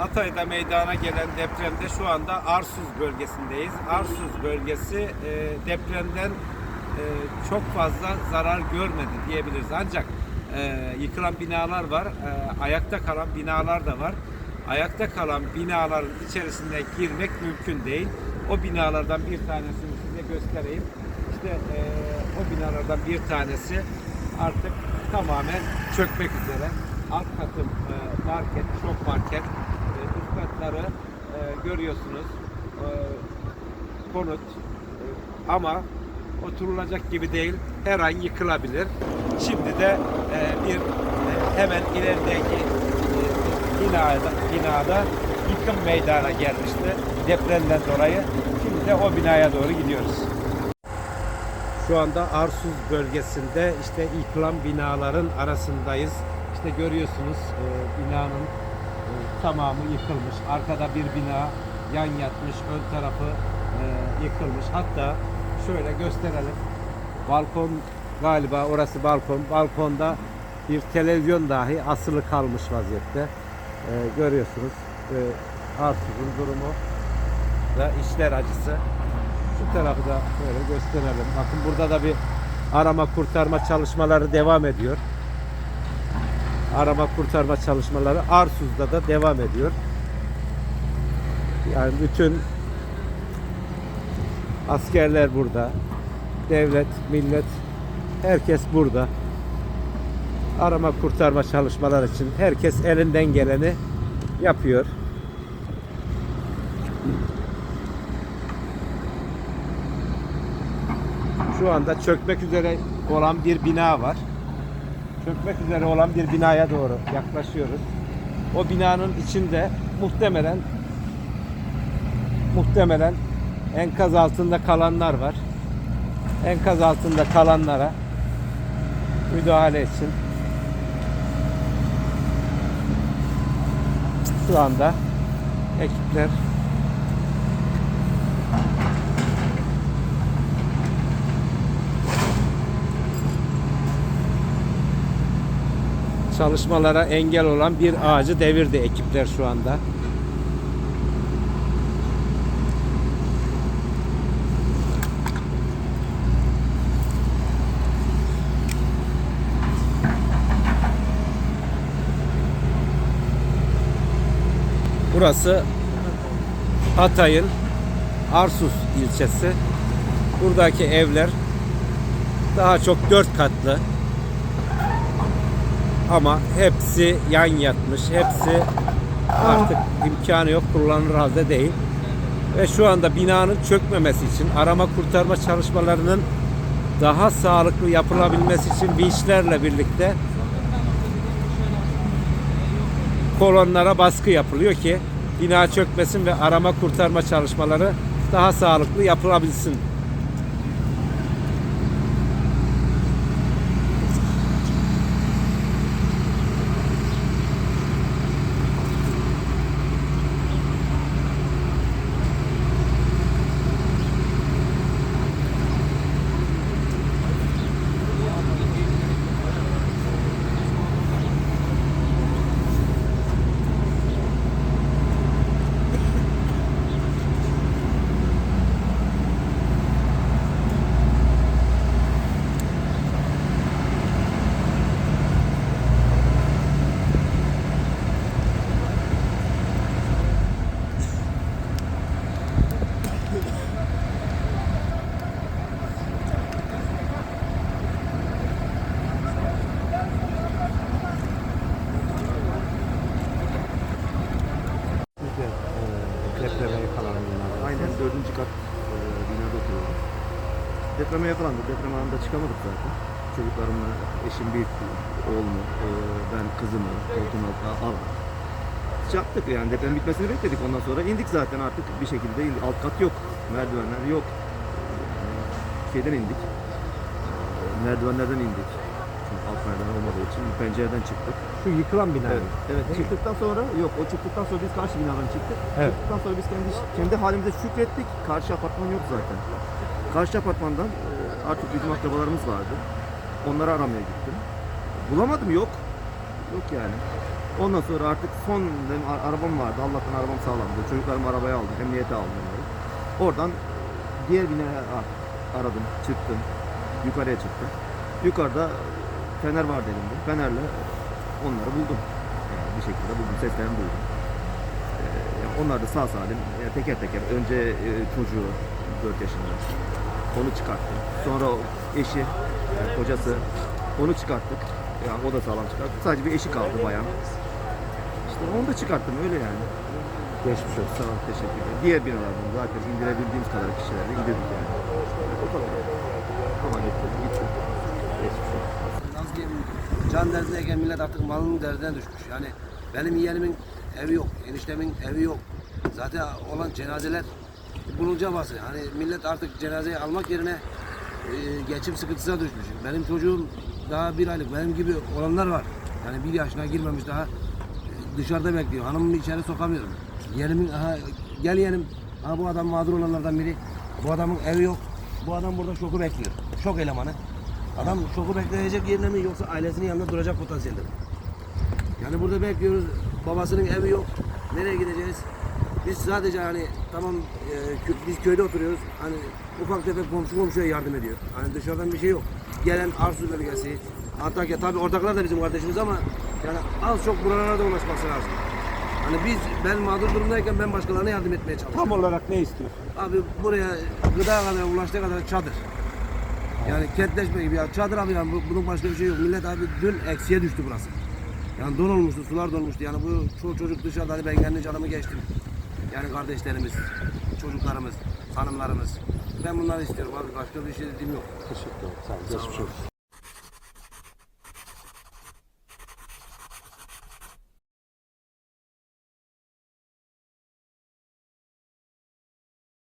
Hatay'da meydana gelen depremde şu anda Arsuz bölgesindeyiz. Arsuz bölgesi e, depremden e, çok fazla zarar görmedi diyebiliriz. Ancak e, yıkılan binalar var, e, ayakta kalan binalar da var. Ayakta kalan binaların içerisine girmek mümkün değil. O binalardan bir tanesini size göstereyim. İşte e, o binalardan bir tanesi artık tamamen çökmek üzere. Alt katım e, market, şok market, e, katları e, görüyorsunuz. E, konut E, ama oturulacak gibi değil. Her an yıkılabilir. Şimdi de e, bir e, hemen ilerideki e, binada, binada yıkım meydana gelmişti depremden dolayı. Şimdi de o binaya doğru gidiyoruz. Şu anda Arsuz bölgesinde işte yıkılan binaların arasındayız. İşte görüyorsunuz e, binanın tamamı yıkılmış. Arkada bir bina yan yatmış, ön tarafı e, yıkılmış. Hatta şöyle gösterelim. Balkon galiba orası balkon. Balkonda bir televizyon dahi asılı kalmış vaziyette. E, görüyorsunuz. E, Arsuz'un durumu da işler acısı. Şu tarafı da böyle gösterelim. Bakın burada da bir arama kurtarma çalışmaları devam ediyor. Arama kurtarma çalışmaları Arsuz'da da devam ediyor. Yani bütün askerler burada. Devlet, millet herkes burada. Arama kurtarma çalışmalar için herkes elinden geleni yapıyor. Şu anda çökmek üzere olan bir bina var. Çökmek üzere olan bir binaya doğru yaklaşıyoruz. O binanın içinde muhtemelen muhtemelen enkaz altında kalanlar var. Enkaz altında kalanlara müdahale için şu anda ekipler çalışmalara engel olan bir ağacı devirdi ekipler şu anda. Burası Hatay'ın Arsus ilçesi. Buradaki evler daha çok dört katlı ama hepsi yan yatmış. Hepsi artık imkanı yok kullanılır halde değil. Ve şu anda binanın çökmemesi için arama kurtarma çalışmalarının daha sağlıklı yapılabilmesi için vinçlerle birlikte kolonlara baskı yapılıyor ki bina çökmesin ve arama kurtarma çalışmaları daha sağlıklı yapılabilsin. Biz de e, depreme yakalananlar. Aynen dördüncü kat e, binada oturuyorum. Depreme yakalandık. Deprem anında çıkamadık zaten. Çocuklarımla, eşim büyük oğlumu, e, ben kızımı koltuğun altına aldık. Yaptık yani deprem bitmesini bekledik. Ondan sonra indik zaten artık bir şekilde indik. Alt kat yok. Merdivenler yok. Şeyden indik. E, merdivenlerden indik. Çünkü alt merdiven olmadığı için pencereden çıktık. Şu yıkılan bina. Evet, evet. çıktıktan sonra yok o çıktıktan sonra biz karşı binadan çıktık. Evet. Çıktıktan sonra biz kendi kendi halimize şükrettik. Karşı apartman yok zaten. Karşı apartmandan e, artık bizim akrabalarımız vardı. Onları aramaya gittim. Bulamadım yok. Yok yani. Ondan sonra artık son benim arabam vardı. Allah'tan arabam sağlamdı. Çocuklarımı arabaya aldım. Emniyete aldım onları. Oradan diğer binaya aradım. Çıktım. Yukarıya çıktım. Yukarıda fener vardı elimde. Fenerle onları buldum. Yani bir şekilde buldum. Seslerini duydum. Ee, yani onlar da sağ salim e, teker teker. Önce e, çocuğu 4 yaşında. Onu çıkarttım. Sonra eşi, yani kocası onu çıkarttık. Yani o da sağlam çıkarttı. Sadece bir eşi kaldı bayan. İşte onu da çıkarttım öyle yani. Geçmiş olsun. Sağ ol, teşekkür ederim. Diğer binalardan zaten indirebildiğimiz kadar kişilerle indirdik yani. O kadar. Ama gitti, gitti. Geçmiş olsun. Can derdindeyken millet artık malının derdine düşmüş. Yani benim yeğenimin evi yok, eniştemin evi yok. Zaten olan cenazeler bulunca bası. Hani millet artık cenazeyi almak yerine e, geçim sıkıntısına düşmüş. Benim çocuğum daha bir aylık, benim gibi olanlar var. Yani bir yaşına girmemiş daha e, dışarıda bekliyor. Hanımımı içeri sokamıyorum. Yeğenimin, aha, gel yeğenim, aha, bu adam mağdur olanlardan biri. Bu adamın evi yok. Bu adam burada şoku bekliyor. Şok elemanı. Adam şoku bekleyecek yerine mi yoksa ailesinin yanında duracak potansiyelde mi? Yani burada bekliyoruz. Babasının evi yok. Nereye gideceğiz? Biz sadece hani tamam e, kö- biz köyde oturuyoruz. Hani ufak tefek komşu komşuya yardım ediyor. Hani dışarıdan bir şey yok. Gelen Arsu bölgesi, Antakya tabii ortaklar da bizim kardeşimiz ama yani az çok buralara da ulaşması lazım. Hani biz ben mağdur durumdayken ben başkalarına yardım etmeye çalışıyorum. Tam olarak ne istiyorsun? Abi buraya gıda kadar ulaştığı kadar çadır. Yani kentleşme gibi ya çadır abi yani bu- bunun başka bir şey yok. Millet abi dün eksiye düştü burası. Yani don olmuştu, sular dolmuştu. Yani bu çoğu çocuk dışarıda hani ben kendi canımı geçtim. Yani kardeşlerimiz, çocuklarımız, hanımlarımız. Ben bunları istiyorum abi. Başka bir şey dediğim yok. Teşekkür ederim. Sağ ol. Geçmiş olsun.